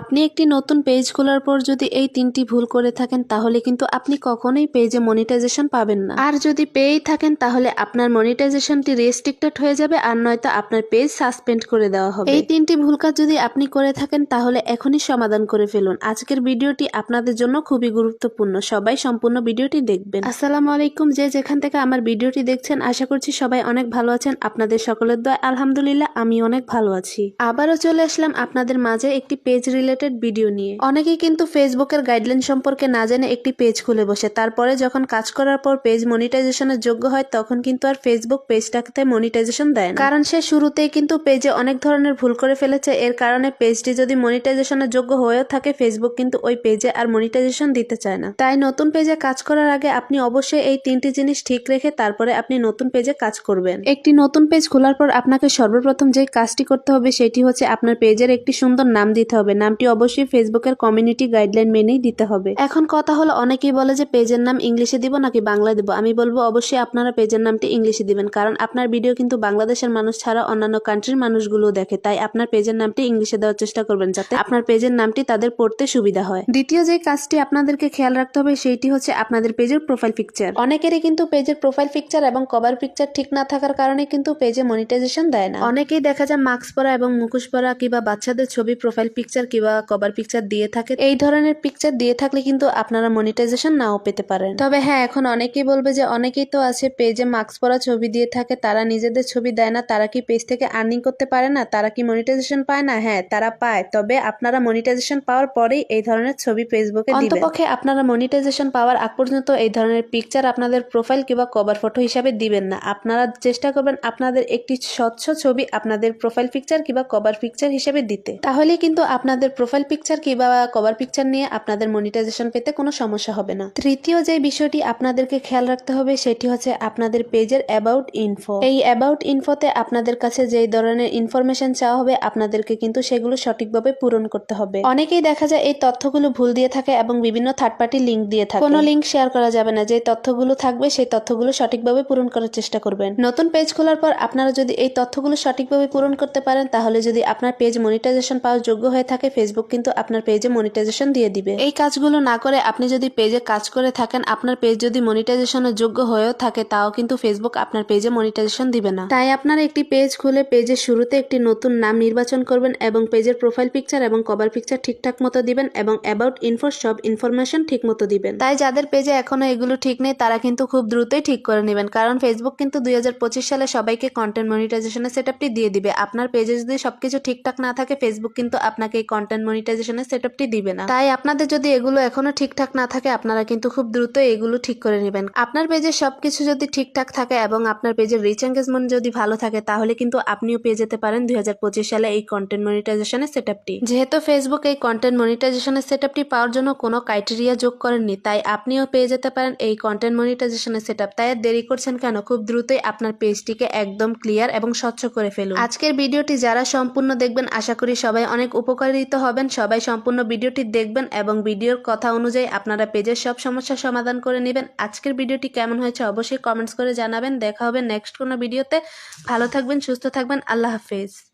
আপনি একটি নতুন পেজ খোলার পর যদি এই তিনটি ভুল করে থাকেন, তাহলে কিন্তু আপনি কখনোই পেজে মনিটাইজেশন পাবেন না। আর যদি পেয়েই থাকেন, তাহলে আপনার মনিটাইজেশনটি রেস্ট্রিক্টেড হয়ে যাবে আর নয়তো আপনার পেজ সাসপেন্ড করে দেওয়া হবে। এই তিনটি ভুল কাজ যদি আপনি করে থাকেন, তাহলে এখনই সমাধান করে ফেলুন। আজকের ভিডিওটি আপনাদের জন্য খুবই গুরুত্বপূর্ণ। সবাই সম্পূর্ণ ভিডিওটি দেখবেন। আসসালামু আলাইকুম। যে যেখান থেকে আমার ভিডিওটি দেখছেন, আশা করছি সবাই অনেক ভালো আছেন। আপনাদের সকলের দয় আলহামদুলিল্লাহ আমি অনেক ভালো আছি। আবারও চলে আসলাম আপনাদের মাঝে একটি পেজ রিলেটেড ভিডিও নিয়ে। অনেকেই কিন্তু ফেসবুকের গাইডলাইন সম্পর্কে না জেনে একটি পেজ খুলে বসে। তারপরে যখন কাজ করার পর পেজ মনিটাইজেশনের যোগ্য হয়, তখন কিন্তু আর ফেসবুক পেজটাকে মনিটাইজেশন দেয় না। কারণ সে শুরুতেই কিন্তু পেজে অনেক ধরনের ভুল করে ফেলেছে। এর কারণে পেজটি যদি মনিটাইজেশনের যোগ্য হয়েও থাকে ফেসবুক কিন্তু ওই পেজে আর মনিটাইজেশন দিতে চায় না। তাই নতুন পেজে কাজ করার আগে আপনি অবশ্যই এই তিনটি জিনিস ঠিক রেখে তারপরে আপনি নতুন পেজে কাজ করবেন। একটি নতুন পেজ খোলার পর আপনাকে সর্বপ্রথম যে কাজটি করতে হবে, সেটি হচ্ছে আপনার পেজের একটি সুন্দর নাম দিতে হবে। নামটি অবশ্যই ফেসবুকের কমিউনিটি গাইডলাইন মেনেই দিতে হবে। এখন কথা হলো, অনেকেই বলে যে পেজের নাম ইংলিশে দিব নাকি বাংলা দিব। আমি বলব, অবশ্যই আপনারা পেজের নামটি ইংলিশে দিবেন, কারণ আপনার ভিডিও কিন্তু বাংলাদেশের মানুষ ছাড়া অন্যান্য কান্ট্রির মানুষগুলো দেখে। তাই আপনার পেজের নামটি ইংলিশে দেওয়ার চেষ্টা করবেন যাতে আপনার পেজের নামটি তাদের পড়তে সুবিধা হয়। দ্বিতীয় যে কাজটি আপনাদেরকে খেয়াল রাখতে হবে, সেইটি হচ্ছে আপনাদের পেজের প্রোফাইল পিকচার অনেকেরই কিন্তু পেজের প্রোফাইল পিকচার এবং কভার পিকচার ঠিক না থাকার কারণে কিন্তু পেজে মনিটাইজেশন দেয় না। অনেকেই দেখা যায় মাস্ক পরা এবং মুখোশ পরা কিংবা বাচ্চাদের ছবি প্রোফাইল পিকচার কিংবা কভার পিকচার দিয়ে থাকে, এই ধরনের পিকচার দিয়ে থাকলে কিন্তু আপনারা মনিটাইজেশন নাও পেতে পারেন। তবে হ্যাঁ এখন অনেকেই বলবে যে অনেকেই তো আছে পেজে মাস্ক পরা ছবি দিয়ে থাকে, তারা নিজেদের ছবি দেয় না, তারা কি পেজ থেকে আর্নিং করতে পারে না, তারা কি মনিটাইজেশন পায় না? হ্যাঁ তারা পায়, তবে আপনারা মনিটাইজেশন পাওয়ার পরেই এই ধরনের ছবি ফেসবুকে অন্তপক্ষে আপনারা মনিটাইজেশন পাওয়ার আগ পর্যন্ত এই ধরনের পিকচার আপনাদের প্রোফাইল কিংবা কভার ফটো হিসাবে দিবেন না। আপনারা চেষ্টা করবেন আপনাদের একটি স্বচ্ছ ছবি আপনাদের প্রোফাইল পিকচার কিংবা কভার পিকচার হিসেবে দিতে। তাহলে কিন্তু আপনাদের প্রোফাইল পিকচার কিংবা কভার পিকচার নিয়ে আপনাদের মনিটাইজেশন পেতে কোনো সমস্যা হবে না। তৃতীয় যে বিষয়টি আপনাদেরকে খেয়াল রাখতে হবে, সেটি হচ্ছে আপনাদের পেজের অ্যাবাউট ইনফো এই অ্যাবাউট ইনফোতে আপনাদের কাছে যেই ধরনের ইনফরমেশন চাওয়া হবে, আপনাদেরকে কিন্তু সেগুলো সঠিকভাবে পূরণ করতে হবে। অনেকেই দেখা যায় এই তথ্যগুলো ভুল দিয়ে থাকে এবং বিভিন্ন থার্ড পার্টি লিঙ্ক দিয়ে থাকে। কোনো লিঙ্ক শেয়ার করা যাবে না। যে তথ্যগুলো থাকবে, সেই তথ্যগুলো সঠিকভাবে পূরণ করার চেষ্টা করবেন। নতুন পেজ খোলার পর আপনারা যদি এই তথ্যগুলো সঠিকভাবে পূরণ করতে পারেন, তাহলে যদি আপনার পেজ মনিটাইজেশন পাওয়ার যোগ্য হয়ে থাকে ফেসবুক কিন্তু আপনার পেজে মনিটাইজেশন দিয়ে দিবে। এই কাজগুলো না করে আপনি যদি পেজে কাজ করে থাকেন আপনার পেজ যদি মনিটাইজেশনের যোগ্য হয়েও থাকে তাও কিন্তু ফেসবুক আপনার পেজে মনিটাইজেশন দিবে না। তাই আপনারা একটি পেজ খুলে পেজের শুরুতে একটি নতুন নাম নির্বাচন করবেন এবং পেজের প্রোফাইল পিকচার এবং কভার পিকচার ঠিকঠাক মতো দিবেন এবং অ্যাবাউট ইনফো সব ইনফরমেশন ঠিক মতো দিবেন। তাই যাদের পেজে এখনও এগুলো ঠিক নেই তারা কিন্তু খুব দ্রুতই ঠিক করে নেবেন। কারণ ফেসবুক কিন্তু দুই হাজার পঁচিশ সালে সবাইকে কন্টেন্ট মনিটাইজেশনের সেটআপটি দিয়ে দিবে। আপনার পেজে যদি সবকিছু ঠিকঠাক না থাকে ফেসবুক কিন্তু আপনাকে এই কন্টেন্ট মনিটাইজেশনের সেটআপটি দিবে না। তাই আপনাদের যদি এগুলো এখনও ঠিকঠাক না থাকে, আপনারা কিন্তু খুব দ্রুত এগুলো ঠিক করে নেবেন। আপনার পেজে সবকিছু যদি ঠিকঠাক থাকে এবং আপনার পেজের রিচ এঙ্গেজমেন্ট যদি ভালো থাকে, তাহলে কিন্তু আপনিও পেয়ে যেতে পারেন দু হাজার পঁচিশ সালে এই কন্টেন্ট মনিটাইজেশনের সেটআপটি যেহেতু ফেসবুক এই কন্টেন্ট মনিটাইজেশনের সেটআপটি পাওয়ার জন্য কোনো ক্রাইটেরিয়া যোগ করেননি, তাই আপনিও পেয়ে যেতে পারেন এই কন্টেন্ট মনিটাইজেশনের সেটআপ তাই আর দেরি করছেন কেন? খুব দ্রুতই আপনার পেজটিকে একদম ক্লিয়ার এবং স্বচ্ছ করে ফেলুন। আজকের ভিডিওটি যারা সম্পূর্ণ দেখবেন, আশা করি সবাই অনেক উপকারিত হবেন। সবাই সম্পূর্ণ ভিডিওটি দেখবেন এবং ভিডিওর কথা অনুযায়ী আপনারা পেজের সব সমস্যার সমাধান করে নেবেন। আজকের ভিডিওটি কেমন হয়েছে অবশ্যই কমেন্টস করে জানাবেন। দেখা হবে নেক্সট কোনো ভিডিওতে। ভালো থাকবেন, সুস্থ থাকবেন। আল্লাহ হাফেজ।